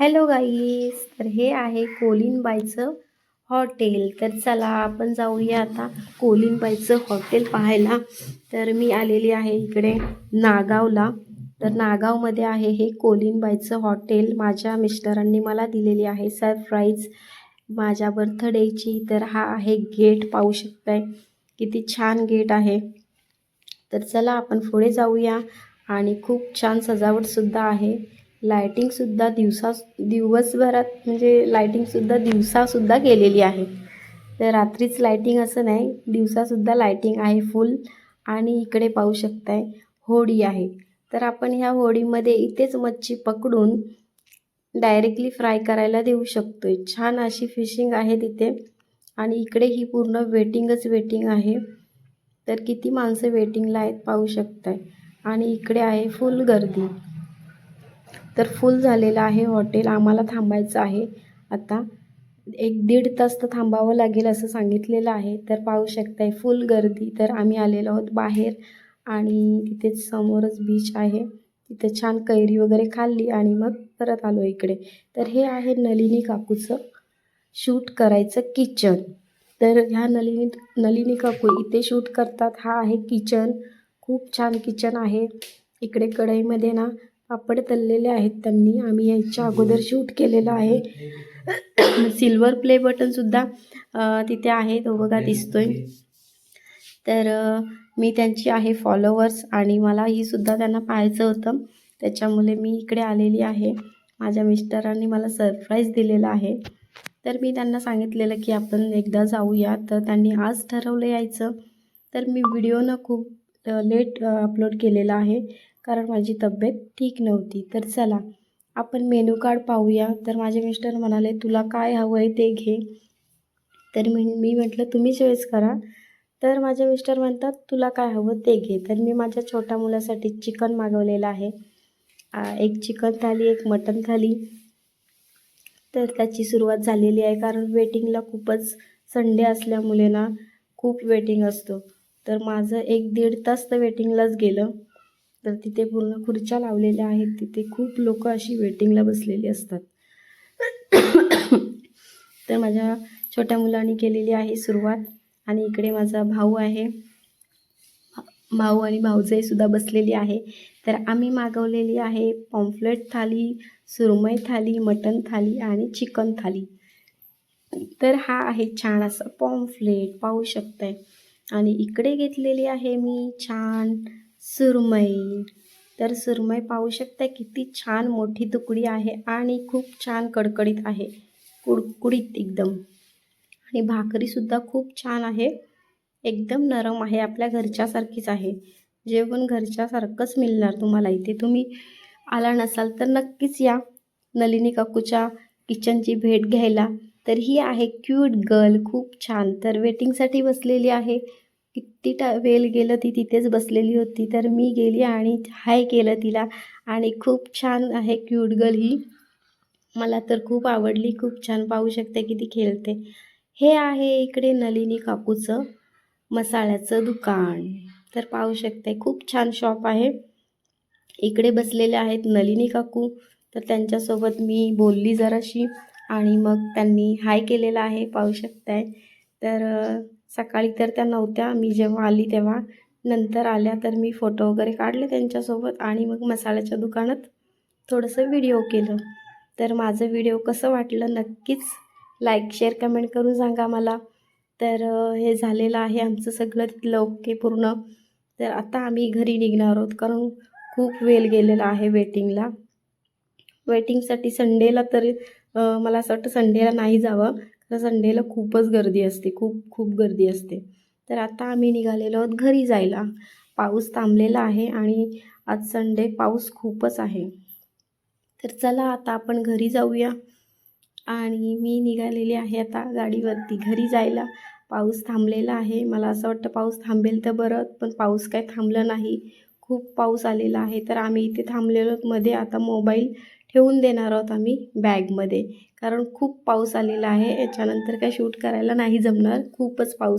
Hello गाईस तर हे आहे कोलिनबाईचं हॉटेल. तर चला आपण जाऊया आता कोलिनबाईचं हॉटेल पाहायला. तर मी आलेली आहे इकडे नागावला. तर नागावमध्ये आहे हे कोलिनबाईचं हॉटेल. माझ्या मिस्टरांनी मला दिलेली आहे सरप्राईज. माझ्या बर्थडेची तर हा आहे गेट पाहू शकताय. किती छान गेट आहे. तर चला आपण पुढे जाऊया. आणि खूप छान सजावटसुद्धा आहे. लायटिंगसुद्धा दिवसा दिवसभरात म्हणजे लायटिंगसुद्धा दिवसासुद्धा केलेली आहे. तर रात्रीच लायटिंग असं नाही दिवसासुद्धा लायटिंग आहे फुल आणि इकडे पाहू शकताय होडी आहे. तर आपण ह्या होडीमध्ये इथेच मच्छी पकडून डायरेक्टली फ्राय करायला देऊ शकतो छान अशी फिशिंग आहे तिथे आणि इकडे ही पूर्ण वेटिंगच वेटिंग आहे. तर किती माणसं वेटिंगला आहेत पाहू शकताय. आणि इकडे आहे फुल गर्दी. तर फुल झालेलं आहे हॉटेल आम्हाला थांबायचं आहे. आता एक दीड तास तर थांबावं लागेल असं सांगितलेलं आहे. तर पाहू शकताय फुल गर्दी. तर आम्ही आलेलो आहोत बाहेर आणि तिथेच समोरच बीच आहे. तिथे छान कैरी वगैरे खाल्ली आणि मग परत आलो इकडे. तर हे आहे नलिनी काकूचं शूट करायचं किचन तर ह्या नलिनी नलिनी काकू इथे शूट करतात. हा आहे किचन खूप छान किचन आहे. इकडे कढईमध्ये ना पापड तळलेले आहेत त्यांनी. आम्ही याच्या अगोदर शूट केलेलं आहे. सिल्वर प्ले बटनसुद्धा तिथे आहे. तो बघा दिसतोय. तर मी त्यांची आहे फॉलोवर्स आणि मला ही सुद्धा त्यांना पाहायचं होतं. त्याच्यामुळे मी इकडे आलेली आहे. माझ्या मिस्टरांनी मला सरप्राईज दिलेला आहे. तर मी त्यांना सांगितलेलं की आपण एकदा जाऊया. तर त्यांनी आज ठरवलं यायचं. तर मी व्हिडिओनं खूप लेट अपलोड केलेला आहे. कारण माझी तब्येत ठीक नव्हती. तर चला आपण मेनू कार्ड पाहूया. तर माझे मिस्टर म्हणाले तुला काय हवं आहे ते घे. तर मी मी म्हटलं तुम्ही चॉईस करा. तर माझे मिस्टर म्हणतात तुला काय हवं ते घे. तर मी माझ्या छोट्या मुलासाठी चिकन मागवलेलं आहे. एक चिकन थाली एक मटन थाली. तर त्याची सुरुवात झालेली आहे कारण वेटिंगला खूपच संडे असल्यामुळे ना खूप वेटिंग असतो. तर माझं एक दीड तास तर वेटिंगलाच गेलं. तर तिथे पूर्ण खुर्च्या लावलेल्या आहेत. तिथे खूप लोक अशी वेटिंगला बसलेली असतात. तर माझ्या छोट्या मुलांनी केलेली आहे सुरुवात आणि इकडे माझा भाऊ आहे. भाऊ आणि भाऊजाईसुद्धा बसलेली आहे. तर आम्ही मागवलेली आहे पॉम्फ्लेट थाली सुरमई थाली मटन थाली आणि चिकन थाली. तर हा आहे छान असा पॉम्फ्लेट पाहू शकताय. आणि इकडे घेतलेली आहे मी छान सुरमई. तर सुरमई पाहू शकता किती छान मोठी तुकडी आहे आणि खूप छान कडकडीत आहे. कुडकुडीत एकदम. आणि भाकरीसुद्धा खूप छान आहे. एकदम नरम आहे. आपल्या घरच्यासारखीच आहे. जेवण घरच्यासारखंच मिळणार तुम्हाला इथे. तुम्ही आला नसाल तर नक्कीच या. नलिनी काकूच्या किचनची भेट घ्यायला. तर ही आहे क्यूट गर्ल. खूप छान. तर वेटिंगसाठी बसलेली आहे. किती टा वेळ गेलं ती तिथेच बसलेली होती तर मी गेली आणि हाय केलं तिला. आणि खूप छान आहे क्यूट गर्ल ही. मला तर खूप आवडली. खूप छान पाहू शकते की ती खेळते. हे आहे इकडे नलिनी काकूचं मसाल्याचं दुकान. तर पाहू शकते खूप छान शॉप आहे. इकडे बसलेले आहेत नलिनी काकू. तर त्यांच्यासोबत मी बोलली जराशी आणि मग त्यांनी हाय केलेला आहे पाहू शकताय. तर सकाळी तर त्या नव्हत्या. मी जेव्हा आली तेव्हा नंतर आल्या तर मी फोटो वगैरे काढले त्यांच्यासोबत आणि मग मसाल्याच्या दुकानात थोडंसं व्हिडिओ केलं. तर माझं व्हिडिओ कसं वाटलं नक्कीच लाईक शेअर कमेंट करून सांगा मला. तर हे झालेलं आहे आमचं सगळं तिथलं ओके पूर्ण. तर आता आम्ही घरी निघणार आहोत कारण खूप वेळ गेलेला आहे वेटिंगला वेटिंगसाठी संडेला तरी मला असं वाटतं संडेला नाही जावं. तर संडेला खूपच गर्दी असते खूप खूप गर्दी असते. तर आता आम्ही निघालेलो आहोत घरी जायला. पाऊस थांबलेला आहे आणि आज संडे पाऊस खूपच आहे. तर चला आता आपण घरी जाऊया. आणि मी निघालेली आहे आता गाडीवरती घरी जायला. पाऊस थांबलेला आहे. मला असं वाटतं पाऊस थांबेल तर बरं पण पाऊस काय थांबलं नाही. खूप पाऊस आलेला आहे. तर आम्ही इथे थांबलेलो मध्ये. आता मोबाईल ठेवून देणार आहोत आम्ही बॅगमध्ये. कारण खूप पाऊस आलेला आहे. याच्यानंतर काय शूट करायला नाही जमणार. खूपच पाऊस